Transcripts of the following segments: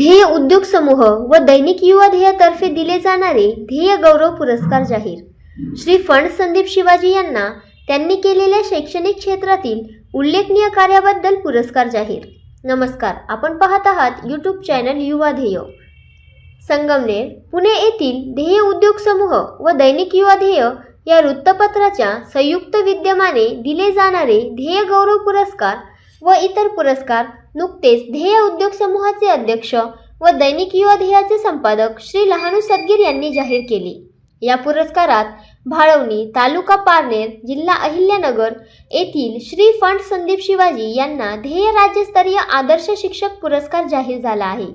ध्येय उद्योग समूह व दैनिक युवा ध्येयातर्फे दिले जाणारे ध्येय गौरव पुरस्कार जाहीर. श्री फंड संदीप शिवाजी यांना त्यांनी केलेल्या शैक्षणिक क्षेत्रातील उल्लेखनीय कार्याबद्दल पुरस्कार जाहीर. नमस्कार आपण पाहत आहात यूट्यूब चॅनल युवा ध्येय. संगमनेर पुणे येथील ध्येय उद्योग समूह व दैनिक युवा ध्येय या वृत्तपत्राच्या संयुक्त विद्यमाने दिले जाणारे ध्येय गौरव पुरस्कार व इतर पुरस्कार नुकतेच ध्येय उद्योग समूहाचे अध्यक्ष व दैनिक युवा ध्येयाचे संपादक श्री लहानू सदगीर यांनी जाहीर केले. या पुरस्कारात भाळवणी तालुका पारनेर जिल्हा अहिल्यानगर येथील श्री फंड संदीप शिवाजी यांना ध्येय राज्यस्तरीय आदर्श शिक्षक पुरस्कार जाहीर झाला आहे.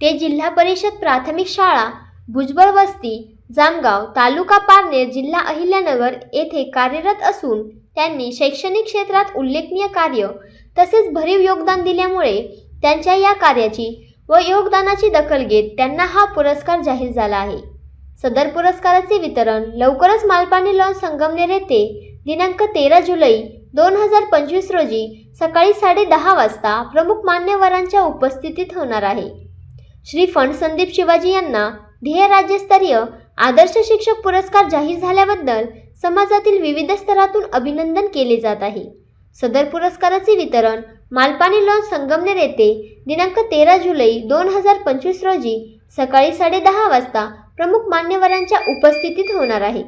ते जिल्हा परिषद प्राथमिक शाळा भुजबळ वस्ती जामगाव तालुका पारनेर जिल्हा अहिल्यानगर येथे कार्यरत असून त्यांनी शैक्षणिक क्षेत्रात उल्लेखनीय कार्य तसेच भरीव योगदान दिल्यामुळे त्यांच्या या कार्याची व योगदानाची दखल घेत त्यांना हा पुरस्कार जाहीर झाला आहे. सदर पुरस्काराचे वितरण लवकरच मालपाणी लॉन संगमनेर येथे दिनांक तेरा जुलै दोन हजार पंचवीस रोजी सकाळी साडे दहा वाजता प्रमुख मान्यवरांच्या उपस्थितीत होणार आहे. श्री फंड संदीप शिवाजी यांना ध्येय राज्यस्तरीय आदर्श शिक्षक पुरस्कार जाहीर झाल्याबद्दल समाजातील विविध स्तरातून अभिनंदन केले जात आहे. सदर पुरस्काराचे वितरण मालपाणी लॉन संगमनेर येथे दिनांक तेरा जुलै दोन हजार पंचवीस रोजी सकाळी साडेदहा वाजता प्रमुख मान्यवरांच्या उपस्थितीत होणार आहे.